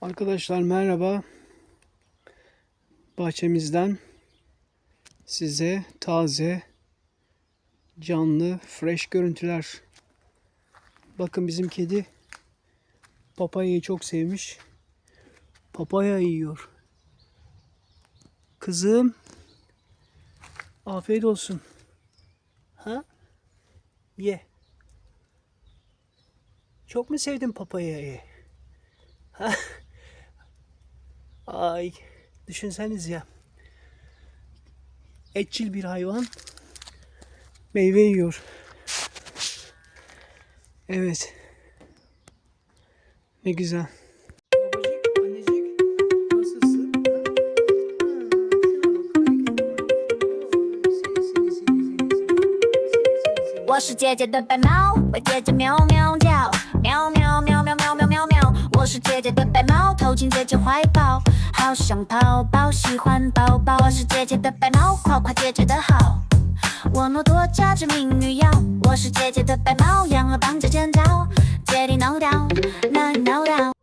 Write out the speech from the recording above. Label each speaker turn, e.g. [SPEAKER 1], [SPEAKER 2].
[SPEAKER 1] Arkadaşlar merhaba. Bahçemizden size taze, canlı, fresh görüntüler. Bakın bizim kedi papayayı çok sevmiş. Papaya yiyor. Kızım. Afiyet olsun. Ha? Ye. Çok mu sevdin papayayı? Ha? Ay, düşünseniz ya. Etçil bir hayvan meyve yiyor. Evet. Ne güzel. Babacık, annecik, nasılsın? Ha? Ha, şuna bak, hareketli var. Seni, seni, seni, seni. Seni, seni, seni.
[SPEAKER 2] 我是姐姐的白猫，为姐姐喵喵叫， 姐姐的白猫，投进姐姐怀抱，好想抱抱，喜欢抱抱。我是姐姐的白猫，夸夸姐姐的好。我诺多假，致命女妖。我是姐姐的白猫，养儿帮着尖叫，姐弟 no doubt，那 no doubt。